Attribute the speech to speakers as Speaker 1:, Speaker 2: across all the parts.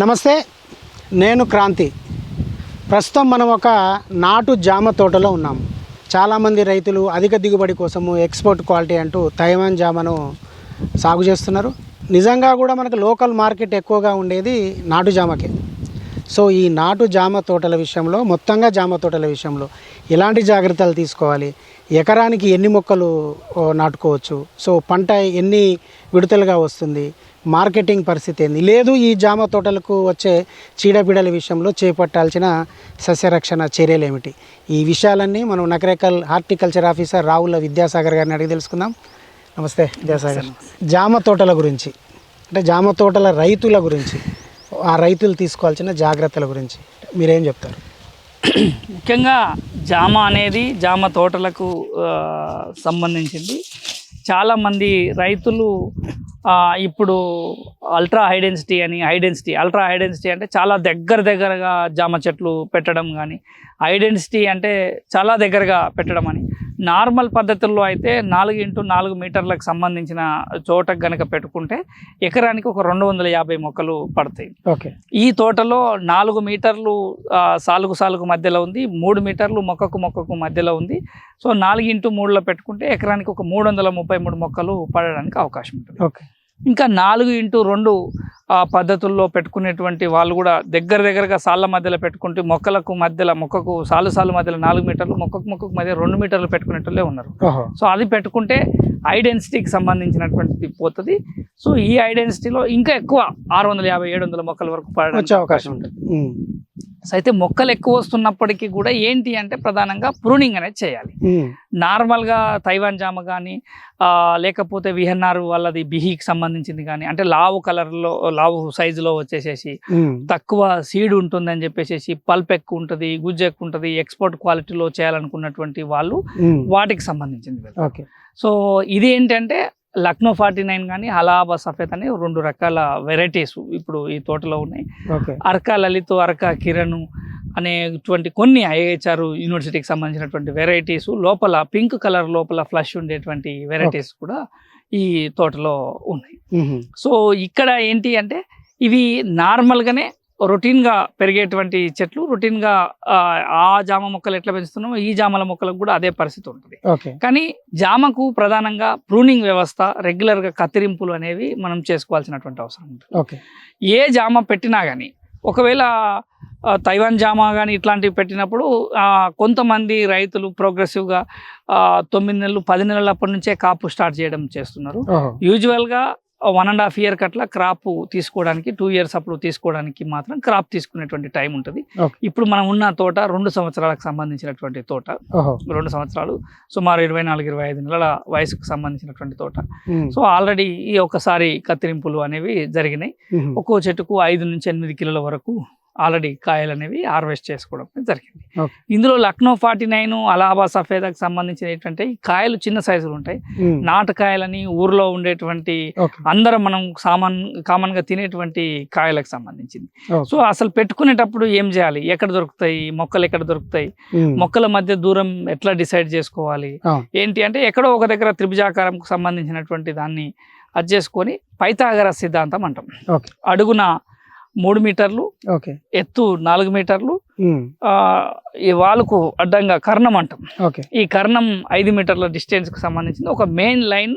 Speaker 1: నమస్తే నేను క్రాంతి. ప్రస్తుతం మనం ఒక నాటు జామ తోటలో ఉన్నాం. చాలామంది రైతులు అధిక దిగుబడి కోసము ఎక్స్పోర్ట్ క్వాలిటీ అంటూ తైవాన్ జామను సాగు చేస్తున్నారు. నిజంగా కూడా మనకు లోకల్ మార్కెట్ ఎక్కువగా ఉండేది నాటు జామకే. సో ఈ నాటు జామ తోటల విషయంలో మొత్తంగా జామ తోటల విషయంలో ఎలాంటి జాగ్రత్తలు తీసుకోవాలి? ఎకరానికి ఎన్ని మొక్కలు నాటుకోవచ్చు? సో పంట ఎన్ని విడతలుగా వస్తుంది? మార్కెటింగ్ పరిస్థితి ఏంది? లేదు ఈ జామ తోటలకు వచ్చే చీడపీడల విషయంలో చేపట్టాల్సిన సస్యరక్షణ చర్యలు ఏమిటి? ఈ విషయాలన్నీ మనం నకరేకల్ హార్టికల్చర్ ఆఫీసర్ రావుల విద్యాసాగర్ గారిని అడిగి తెలుసుకుందాం. నమస్తే విద్యాసాగర్. జామ తోటల గురించి అంటే జామ తోటల రైతుల గురించి ఆ రైతులు తీసుకోవాల్సిన జాగ్రత్తల గురించి మీరేం చెప్తారు?
Speaker 2: ముఖ్యంగా జామ అనేది జామ తోటలకు సంబంధించింది. చాలామంది రైతులు ఇప్పుడు అల్ట్రా హై డెన్సిటీ అని high density ultra high density అంటే చాలా దగ్గర దగ్గరగా జామ చెట్లు పెట్టడం కానీ హై డెన్సిటీ అంటే చాలా దగ్గరగా పెట్టడం అని. నార్మల్ పద్ధతుల్లో అయితే నాలుగు ఇంటూ నాలుగు మీటర్లకు సంబంధించిన చోటకు గనక పెట్టుకుంటే ఎకరానికి ఒక రెండు వందల యాభై మొక్కలు పడతాయి.
Speaker 1: ఓకే.
Speaker 2: ఈ తోటలో నాలుగు మీటర్లు సాలుగు సాలుగు మధ్యలో ఉంది మూడు మీటర్లు మొక్కకు మొక్కకు మధ్యలో ఉంది. సో నాలుగు ఇంటూ మూడులో పెట్టుకుంటే ఎకరానికి ఒక మూడు వందల ముప్పై మూడు మొక్కలు పడడానికి అవకాశం ఉంటుంది.
Speaker 1: ఓకే.
Speaker 2: ఇంకా నాలుగు ఇంటూ రెండు పద్ధతుల్లో పెట్టుకునేటువంటి వాళ్ళు కూడా దగ్గర దగ్గరగా సాళ్ళ మధ్యలో పెట్టుకుంటూ మొక్కలకు మధ్యలో మొక్కకు సాలు సాలు మధ్యలో నాలుగు మీటర్లు మొక్కకు మొక్కకు మధ్య రెండు మీటర్లు పెట్టుకునేటోళ్ళే ఉన్నారు. సో అది పెట్టుకుంటే ఐడెన్సిటీకి సంబంధించినటువంటిది పోతుంది. సో ఈ ఐడెన్సిటీలో ఇంకా ఎక్కువ ఆరు వందల యాభై ఏడు వందల మొక్కల వరకు
Speaker 1: వచ్చే
Speaker 2: పడడానికి
Speaker 1: అవకాశం ఉంటుంది.
Speaker 2: సో అయితే మొక్కలు ఎక్కువ వస్తున్నప్పటికీ కూడా ఏంటి అంటే ప్రధానంగా ప్రూనింగ్ అనేది చేయాలి. నార్మల్గా తైవాన్ జామ కానీ లేకపోతే విహన్నారు వాళ్ళది బిహీకి సంబంధించింది కానీ అంటే లావు కలర్లో లావు సైజులో వచ్చేసేసి. తక్కువ సీడ్ ఉంటుందని చెప్పేసి పల్ప్ ఎక్కువ ఉంటుంది గుజ్జు ఎక్కువ ఉంటుంది ఎక్స్పోర్ట్ క్వాలిటీలో చేయాలనుకున్నటువంటి వాళ్ళు. వాటికి సంబంధించింది సో ఇది ఏంటంటే లక్నో ఫార్టీ నైన్ కానీ హలాబా సఫేద్ అని రెండు రకాల వెరైటీస్ ఇప్పుడు ఈ తోటలో ఉన్నాయి. అర్క లలిత్ అర్క కిరణ్ అనేటువంటి కొన్ని ఐహెచ్ఆర్ యూనివర్సిటీకి సంబంధించినటువంటి వెరైటీస్ లోపల పింక్ కలర్ లోపల ఫ్లష్ ఉండేటువంటి వెరైటీస్ కూడా ఈ తోటలో ఉన్నాయి. సో ఇక్కడ ఏంటి అంటే ఇవి నార్మల్గానే రొటీన్గా పెరిగేటువంటి చెట్లు రొటీన్గా ఆ, ఆ జామ మొక్కలు ఎట్లా పెంచుతున్నామో ఈ జామల మొక్కలకు కూడా అదే పరిస్థితి ఉంటుంది. కానీ జామకు ప్రధానంగా ప్రూనింగ్ వ్యవస్థ రెగ్యులర్గా కత్తిరింపులు అనేవి మనం చేసుకోవాల్సినటువంటి అవసరం ఉంటుంది.
Speaker 1: ఓకే.
Speaker 2: ఏ జామ పెట్టినా కానీ ఒకవేళ తైవాన్ జామ కానీ ఇట్లాంటివి పెట్టినప్పుడు కొంతమంది రైతులు ప్రోగ్రెసివ్గా తొమ్మిది నెలలు పది నెలలప్పటి నుంచే కాపు స్టార్ట్ చేయడం చేస్తున్నారు. యూజువల్గా వన్ అండ్ హాఫ్ ఇయర్ కట్లా క్రాప్ తీసుకోవడానికి టూ ఇయర్స్ అప్పుడు తీసుకోవడానికి మాత్రం క్రాప్ తీసుకునేటువంటి టైం ఉంటుంది. ఇప్పుడు మనం ఉన్న తోట రెండు సంవత్సరాలకు సంబంధించినటువంటి తోట రెండు సంవత్సరాలు సుమారు ఇరవై నాలుగు ఇరవై ఐదు నెలల వయసుకు సంబంధించినటువంటి తోట. సో ఆల్రెడీ ఈ ఒక్కసారి కత్తిరింపులు అనేవి జరిగినాయి. ఒక్కో చెట్టుకు ఐదు నుంచి ఎనిమిది కిలోల వరకు ఆల్రెడీ కాయలు అనేవి హార్వెస్ట్ చేసుకోవడం జరిగింది. ఇందులో లక్నో ఫార్టీ నైన్ అలాబా సఫేదాకి సంబంధించిన ఏంటంటే ఈ కాయలు చిన్న సైజులు ఉంటాయి. నాటుకాయలని ఊర్లో ఉండేటువంటి అందరం మనం కామన్ కామన్గా తినేటువంటి కాయలకు సంబంధించింది. సో అసలు పెట్టుకునేటప్పుడు ఏం చేయాలి ఎక్కడ దొరుకుతాయి మొక్కలు ఎక్కడ దొరుకుతాయి. మొక్కల మధ్య దూరం ఎట్లా డిసైడ్ చేసుకోవాలి. ఏంటి అంటే ఎక్కడో ఒక దగ్గర త్రిభుజాకారంకు సంబంధించినటువంటి దాన్ని అది చేసుకొని పైతాగర సిద్ధాంతం అంటాం. అడుగున మూడు మీటర్లు
Speaker 1: ఓకే.
Speaker 2: ఎత్తు నాలుగు మీటర్లు ఈ వాలుకు అడ్డంగా కర్ణం అంటాం.
Speaker 1: ఓకే.
Speaker 2: ఈ కర్ణం ఐదు మీటర్ల డిస్టెన్స్కి సంబంధించింది. ఒక మెయిన్ లైన్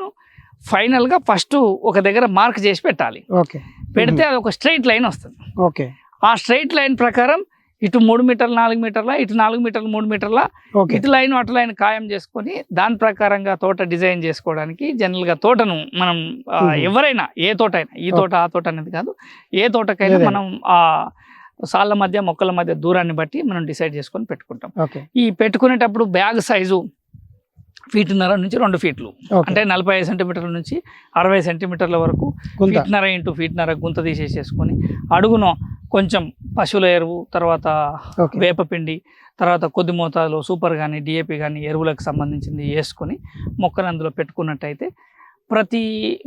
Speaker 2: ఫైనల్గా ఫస్ట్ ఒక దగ్గర మార్క్ చేసి పెట్టాలి.
Speaker 1: ఓకే.
Speaker 2: పెడితే అది ఒక స్ట్రైట్ లైన్ వస్తుంది.
Speaker 1: ఓకే.
Speaker 2: ఆ స్ట్రైట్ లైన్ ప్రకారం ఇటు మూడు మీటర్లు నాలుగు మీటర్ల ఇటు నాలుగు మీటర్లు మూడు మీటర్ల ఇటు లైన్ అటు లైన్ ఖాయం చేసుకొని దాని ప్రకారంగా తోట డిజైన్ చేసుకోవడానికి జనరల్గా తోటను మనం. ఎవరైనా ఏ తోట అయినా ఈ తోట ఆ తోట అనేది కాదు ఏ తోటకైనా. మనం ఆ సాళ్ళ మధ్య మొక్కల మధ్య దూరాన్ని బట్టి మనం డిసైడ్ చేసుకొని పెట్టుకుంటాం ఈ పెట్టుకునేటప్పుడు బ్యాగ్ సైజు ఫీట్న్నర నుంచి రెండు ఫీట్లు అంటే నలభై ఐదు సెంటీమీటర్ల నుంచి అరవై సెంటీమీటర్ల వరకు
Speaker 1: గుంత.
Speaker 2: ఫీట్నర ఇంటూ ఫీట్నర గుంత తీసేసేసుకొని అడుగున కొంచెం పశువుల ఎరువు తర్వాత వేపపిండి తర్వాత కొద్ది మోతాదులో సూపర్ కానీ డిఏపి కానీ ఎరువులకు సంబంధించింది వేసుకొని మొక్కను అందులో పెట్టుకున్నట్టయితే ప్రతి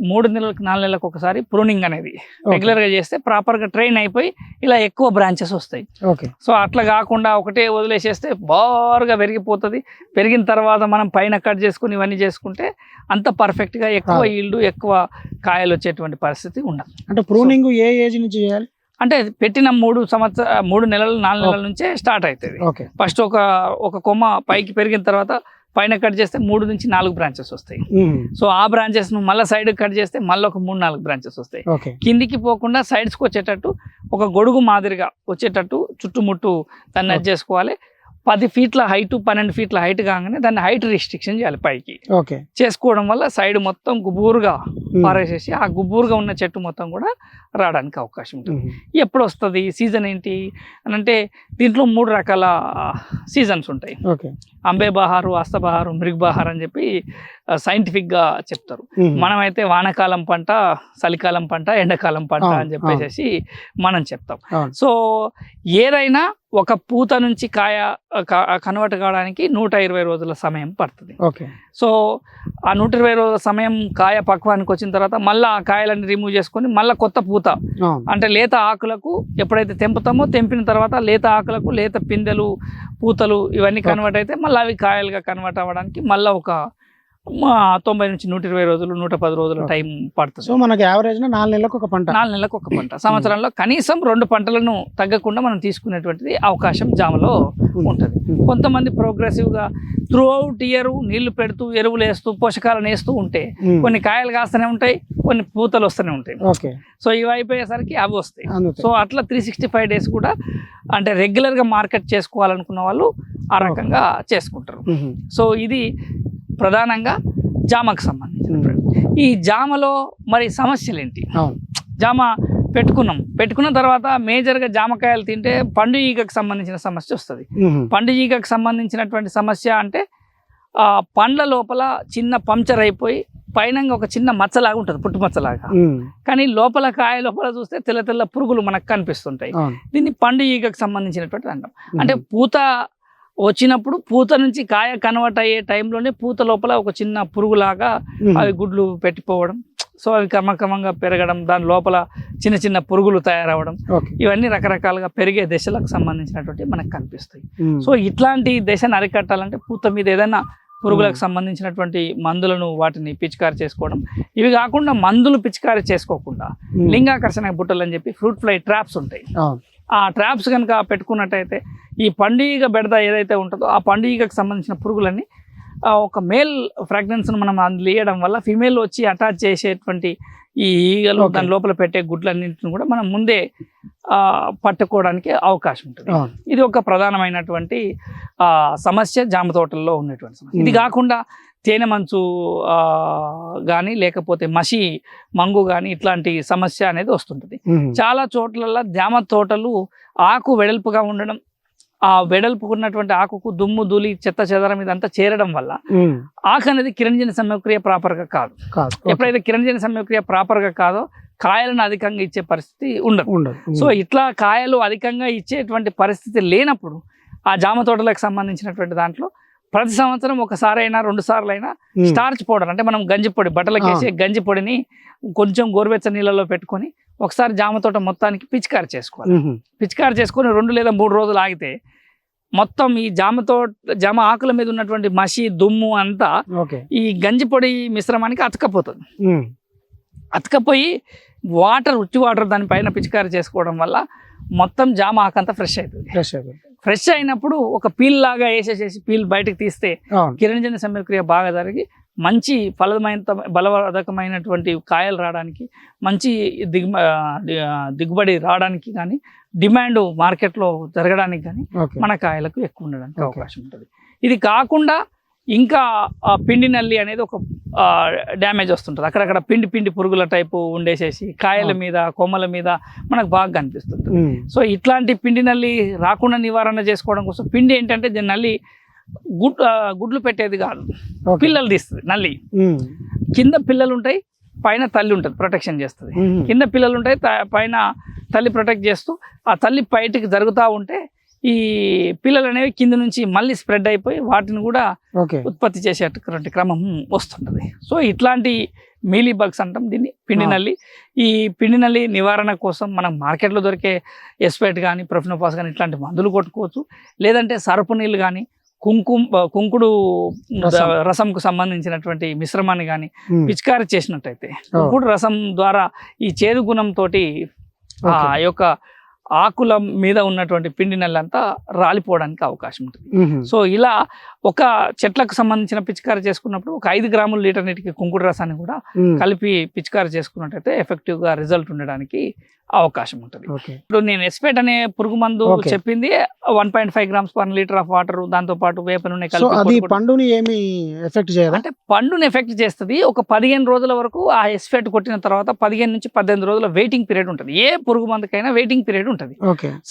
Speaker 2: మూడు నెలలకు నాలుగు నెలలకు ఒకసారి ప్రూనింగ్ అనేది.
Speaker 1: ఓకే.
Speaker 2: రెగ్యులర్గా చేస్తే ప్రాపర్గా ట్రైన్ అయిపోయి ఇలా ఎక్కువ బ్రాంచెస్ వస్తాయి.
Speaker 1: ఓకే.
Speaker 2: సో అట్లా కాకుండా ఒకటే వదిలేసేస్తే బారుగా పెరిగిపోతుంది. పెరిగిన తర్వాత మనం పైన కట్ చేసుకుని ఇవన్నీ చేసుకుంటే అంత పర్ఫెక్ట్గా ఎక్కువ
Speaker 1: అవును.
Speaker 2: ఈల్డ్ ఎక్కువ కాయలు వచ్చేటువంటి పరిస్థితి ఉండదు.
Speaker 1: అంటే ప్రూనింగ్ ఏ ఏజ్ నుంచి చేయాలి?
Speaker 2: అంటే పెట్టిన మూడు సంవత్సర మూడు నెలలు నాలుగు నెలల నుంచే స్టార్ట్ అవుతుంది. ఫస్ట్ ఒక ఒక కొమ్మ పైకి పెరిగిన తర్వాత పైన కట్ చేస్తే మూడు నుంచి నాలుగు బ్రాంచెస్ వస్తాయి. సో ఆ బ్రాంచెస్ను మళ్ళీ సైడ్ కట్ చేస్తే మళ్ళీ ఒక మూడు నాలుగు బ్రాంచెస్ వస్తాయి. కిందికి పోకుండా సైడ్స్కి వచ్చేటట్టు ఒక గొడుగు మాదిరిగా వచ్చేటట్టు చుట్టుముట్టు దాన్ని చేసుకోవాలి. పది ఫీట్ల హైట్ పన్నెండు ఫీట్ల హైట్ కాగానే దాన్ని హైట్ రిస్ట్రిక్షన్ చేయాలి పైకి.
Speaker 1: ఓకే.
Speaker 2: చేసుకోవడం వల్ల సైడ్ మొత్తం గుబూరుగా. పారేసేసి ఆ గుబూరుగా ఉన్న చెట్టు మొత్తం కూడా రావడానికి అవకాశం ఉంటుంది. ఎప్పుడు వస్తుంది సీజన్ ఏంటి? అని అంటే దీంట్లో మూడు రకాల సీజన్స్ ఉంటాయి.
Speaker 1: ఓకే.
Speaker 2: అంబే బహారు అస్తబహారు మృగ్ బహార్ అని చెప్పి సైంటిఫిక్గా చెప్తారు. మనమైతే వానాకాలం పంట చలికాలం పంట ఎండాకాలం పంట అని చెప్పేసి మనం చెప్తాం. సో ఏదైనా ఒక పూత నుంచి కాయ కన్వర్ట్ కావడానికి నూట ఇరవై రోజుల సమయం పడుతుంది.
Speaker 1: ఓకే.
Speaker 2: సో ఆ నూట ఇరవై రోజుల సమయం కాయ పక్వానికి వచ్చిన తర్వాత మళ్ళీ ఆ కాయలన్నీ రిమూవ్ చేసుకొని మళ్ళీ కొత్త పూత. అంటే లేత ఆకులకు ఎప్పుడైతే తెంపుతామో తెంపిన తర్వాత లేత ఆకులకు లేత పిందెలు పూతలు ఇవన్నీ కన్వర్ట్ అయితే మళ్ళీ అవి కాయలుగా కన్వర్ట్ అవ్వడానికి మళ్ళీ ఒక తొంభై నుంచి నూట ఇరవై రోజులు నూట పది రోజుల. టైం పడుతుంది
Speaker 1: సో మనకి యావరేజ్ నాలుగు నెలలకు ఒక పంట
Speaker 2: నాలుగు నెలలకు ఒక పంట సంవత్సరంలో కనీసం రెండు పంటలను తగ్గకుండా మనం తీసుకునేటువంటిది అవకాశం జామలో ఉంటుంది. కొంతమంది ప్రోగ్రెసివ్గా త్రూ అవుట్ ఇయర్ నీళ్ళు పెడుతూ ఎరువులు వేస్తూ పోషకాలను వేస్తూ ఉంటే. కొన్ని కాయలు కాస్తూనే ఉంటాయి కొన్ని పూతలు వస్తూనే ఉంటాయి
Speaker 1: ఓకే
Speaker 2: సో ఇవి అయిపోయేసరికి అవి వస్తాయి. సో అట్లా త్రీ సిక్స్టీ ఫైవ్ డేస్ కూడా అంటే రెగ్యులర్గా మార్కెట్ చేసుకోవాలనుకున్న వాళ్ళు ఆ రకంగా చేసుకుంటారు. సో ఇది ప్రధానంగా జామకు సంబంధించిన ఈ జామలో మరి సమస్యలు ఏంటి
Speaker 1: అవును.
Speaker 2: జామ పెట్టుకున్నాం. పెట్టుకున్న తర్వాత మేజర్గా జామకాయలు తింటే పండు ఈగకు సంబంధించిన సమస్య వస్తుంది.
Speaker 1: ఉమ్.
Speaker 2: పండు ఈగకు సంబంధించినటువంటి సమస్య అంటే ఆ, పండ్ల లోపల చిన్న పంక్చర్ అయిపోయి పైన ఒక చిన్న మచ్చలాగా ఉంటుంది పుట్టు మచ్చలాగా.
Speaker 1: ఉమ్.
Speaker 2: కానీ లోపల కాయ లోపల చూస్తే తెల్ల తెల్ల పురుగులు మనకు కనిపిస్తుంటాయి. దీన్ని పండు ఈగకు సంబంధించినటువంటి అంటాం. అంటే పూత వచ్చినప్పుడు పూత నుంచి కాయ కన్వర్ట్ అయ్యే టైంలోనే పూత లోపల ఒక చిన్న పురుగులాగా. అవి గుడ్లు పెట్టిపోవడం. సో అవి క్రమక్రమంగా పెరగడం దాని లోపల చిన్న చిన్న పురుగులు తయారవడం. ఇవన్నీ రకరకాలుగా పెరిగే దశలకు సంబంధించినటువంటి మనకు కనిపిస్తాయి. సో ఇట్లాంటి దశను అరికట్టాలంటే పూత మీద ఏదైనా పురుగులకు సంబంధించినటువంటి మందులను వాటిని పిచికారి చేసుకోవడం. ఇవి కాకుండా మందులు పిచికారి చేసుకోకుండా. లింగాకర్షణ బుట్టలు అని చెప్పి ఫ్రూట్ ఫ్లై ట్రాప్స్ ఉంటాయి. ఆ ట్రాప్స్ కనుక పెట్టుకున్నట్టయితే ఈ పండుగ బెడద ఏదైతే ఉంటుందో ఆ పండుగకు సంబంధించిన పురుగులన్నీ ఒక మేల్ ఫ్రాగ్రెన్స్ను మనం అందులో వేయడం వల్ల ఫిమేల్ వచ్చి అటాచ్ చేసేటువంటి ఈ ఈగలు. దాని లోపల పెట్టే గుడ్లన్నింటిని కూడా మనం ముందే పట్టుకోవడానికి అవకాశం ఉంటుంది ఇది ఒక ప్రధానమైనటువంటి సమస్య జామ తోటల్లో ఉన్నటువంటి సమస్య ఇది
Speaker 1: Hmm.
Speaker 2: కాకుండా తేనె మంచు కానీ లేకపోతే మసి మంగు కానీ ఇట్లాంటి సమస్య అనేది వస్తుంటుంది. చాలా చోట్లలో జామ తోటలు ఆకు వెడల్పుగా ఉండడం ఆ వెడల్పుకున్నటువంటి ఆకుకు దుమ్ము ధూళి చెత్త చెదరం ఇదంతా చేరడం వల్ల. ఆకు అనేది కిరణజన సమయక్రియ ప్రాపర్గా కాదు. ఎప్పుడైతే కిరణజన సమయక్రియ ప్రాపర్గా కాదో కాయలను అధికంగా ఇచ్చే పరిస్థితి ఉండదు
Speaker 1: ఉండదు.
Speaker 2: సో ఇట్లా కాయలు అధికంగా ఇచ్చేటువంటి పరిస్థితి లేనప్పుడు ఆ జామ తోటలకు సంబంధించినటువంటి దాంట్లో ప్రతి సంవత్సరం ఒకసారైనా రెండు సార్లు అయినా. స్టార్చ్ పౌడర్ అంటే మనం గంజి పొడి బట్టలకు వేసే గంజి పొడిని కొంచెం గోరువెచ్చ నీళ్ళలో పెట్టుకొని ఒకసారి జామ తోట మొత్తానికి పిచికారి చేసుకోవాలి. పిచికారి చేసుకొని రెండు లేదా మూడు రోజులు ఆగితే మొత్తం ఈ జామ తోట జామ ఆకుల మీద ఉన్నటువంటి మసి దుమ్ము అంతా ఈ గంజి పొడి మిశ్రమానికి అతకపోతుంది. అతకపోయి వాటర్ ఉచ్చి వాటర్ దానిపైన పిచికారి చేసుకోవడం వల్ల మొత్తం జామ ఆకంతా ఫ్రెష్ అవుతుంది
Speaker 1: ఫ్రెష్ అయిపోయింది
Speaker 2: ఫ్రెష్ అయినప్పుడు ఒక పీల్ లాగా వేసేసేసి పీల్ బయటకు తీస్తే
Speaker 1: అవును.
Speaker 2: కిరణజన్య సమయక్రియ బాగా జరిగి మంచి ఫలమైన బలవర్ధకమైనటువంటి కాయలు రావడానికి మంచి దిగు దిగుబడి రావడానికి కానీ డిమాండ్ మార్కెట్లో జరగడానికి కానీ మన కాయలకు ఎక్కువ ఉండడానికి. అవకాశం ఉంటుంది. ఇది కాకుండా ఇంకా ఆ పిండి నల్లి అనేది ఒక డ్యామేజ్ వస్తుంటుంది అక్కడక్కడ పిండి పిండి పురుగుల టైపు ఉండేసేసి కాయల. మీద కొమ్మల మీద మనకు బాగా కనిపిస్తుంది. సో ఇట్లాంటి పిండి నల్లి రాకుండా నివారణ చేసుకోవడం కోసం పిండి ఏంటంటే దీని నల్లి గుడ్ గుడ్లు పెట్టేది కాదు పిల్లలు తీస్తుంది నల్లి. కింద పిల్లలు ఉంటాయి పైన తల్లి ఉంటుంది ప్రొటెక్షన్ చేస్తుంది. కింద పిల్లలు ఉంటాయి పైన తల్లి ప్రొటెక్ట్ చేస్తూ ఆ తల్లి బయటికి జరుగుతూ ఉంటే ఈ పిల్లలు అనేవి కింద నుంచి మళ్ళీ స్ప్రెడ్ అయిపోయి వాటిని కూడా ఉత్పత్తి చేసేటటువంటి క్రమం వస్తుంటుంది సో ఇట్లాంటి మీలీ బగ్స్ అంటాం దీన్ని పిండి. నల్లి ఈ పిండి నల్లి నివారణ కోసం మనం మార్కెట్లో దొరికే ఎస్పేట్ కానీ ప్రొఫినోపాస్ కానీ ఇట్లాంటి మందులు కొట్టుకోవచ్చు లేదంటే సరుపు నీళ్ళు కానీ కుంకుమ కుంకుడు
Speaker 1: రసం.
Speaker 2: రసంకు సంబంధించినటువంటి మిశ్రమాన్ని కానీ. పిచికారి చేసినట్టయితే కుంకుడు రసం ద్వారా ఈ చేదు గుణంతో ఆ. యొక్క ఆకుల మీద ఉన్నటువంటి పిండి నెల్లంతా రాలిపోవడానికి అవకాశం ఉంటుంది. సో ఇలా ఒక చెట్లకు సంబంధించిన పిచికారి చేసుకున్నప్పుడు ఒక ఐదు గ్రాముల లీటర్ నీటికి కుంకుడు రసాన్ని కూడా. కలిపి పిచికారి చేసుకున్నట్టయితే ఎఫెక్టివ్గా రిజల్ట్ ఉండడానికి అవకాశం ఉంటుంది. ఇప్పుడు నేను ఎస్పేట్ అనే పురుగు మందు. చెప్పింది one point five grams per litre of water దాంతో పాటు వేప నూనె కలిపి
Speaker 1: పండుని ఏమి ఎఫెక్ట్ చేయదా?
Speaker 2: అంటే పండుని ఎఫెక్ట్ చేస్తుంది. ఒక పదిహేను రోజుల వరకు ఆ ఎస్ఫెట్ కొట్టిన తర్వాత పదిహేను నుంచి పద్దెనిమిది రోజుల వెయిటింగ్ పీరియడ్ ఉంటుంది. ఏ పురుగు మందుకైనా వెయిటింగ్ పీరియడ్ ఉంటుంది.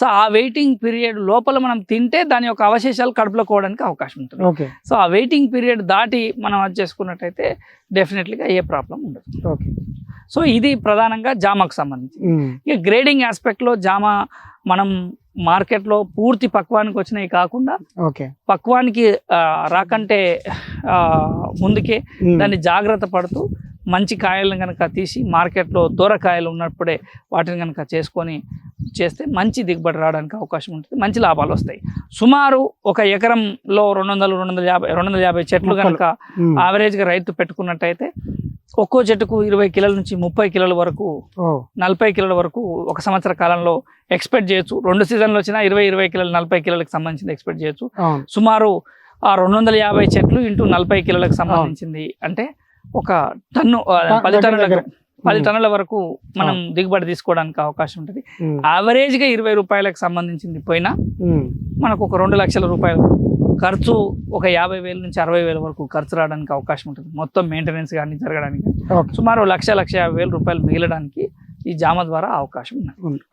Speaker 2: సో ఆ వెయిటింగ్ పీరియడ్ లోపల మనం తింటే దాని యొక్క అవశేషాలు కడుపులో కోవడానికి అవకాశం ఉంటుంది. సో ఆ వెయిటింగ్ పీరియడ్ దాటి మనం అది చేసుకున్నట్టయితే డెఫినెట్లీగా ఏ ప్రాబ్లం ఉండదు.
Speaker 1: ఓకే.
Speaker 2: సో ఇది ప్రధానంగా జామాకు సంబంధించి. ఇక గ్రేడింగ్ ఆస్పెక్ట్లో జామ మనం మార్కెట్లో పూర్తి పక్వానికి వచ్చినవి కాకుండా
Speaker 1: ఓకే.
Speaker 2: పక్వానికి రాకంటే ముందుకే. దాన్ని జాగ్రత్త పడుతూ మంచి కాయలను కనుక తీసి మార్కెట్లో దూరకాయలు ఉన్నప్పుడే వాటిని కనుక చేసుకొని చేస్తే మంచి దిగుబడి రావడానికి అవకాశం ఉంటుంది మంచి లాభాలు వస్తాయి సుమారు ఒక ఎకరంలో రెండు వందలు రెండు వందల యాభై రెండు వందల యాభై చెట్లు. కనుక
Speaker 1: మ్మ్.
Speaker 2: ఆవరేజ్గా రైతు పెట్టుకున్నట్టయితే ఒక్కో చెట్టుకు ఇరవై కిలోల నుంచి ముప్పై కిలోల వరకు నలభై కిలోల వరకు ఒక సంవత్సర కాలంలో ఎక్స్పెక్ట్ చేయొచ్చు రెండు సీజన్లు వచ్చినా ఇరవై ఇరవై కిలోలు నలభై కిలోలకు సంబంధించింది ఎక్స్పెక్ట్ చేయొచ్చు సుమారు ఆ రెండు వందల యాభై చెట్లు ఇంటూ నలభై కిలోలకు సంబంధించింది అంటే ఒక టన్ను పది టన్నులకు
Speaker 1: దగ్గర.
Speaker 2: పది
Speaker 1: మ్మ్.
Speaker 2: టన్నుల వరకు మనం దిగుబడి తీసుకోవడానికి అవకాశం ఉంటుంది. యావరేజ్గా ఇరవై రూపాయలకు సంబంధించింది పోయినా
Speaker 1: మ్మ్.
Speaker 2: మనకు ఒక రెండు లక్షల రూపాయలు ఖర్చు ఒక యాభై వేల నుంచి అరవై వేల వరకు ఖర్చు రావడానికి అవకాశం ఉంటుంది మొత్తం మెయింటెనెన్స్ కానీ జరగడానికి సుమారు లక్ష లక్ష యాభై వేల రూపాయలు మిగలడానికి ఈ జామ ద్వారా అవకాశం
Speaker 1: ఉంది.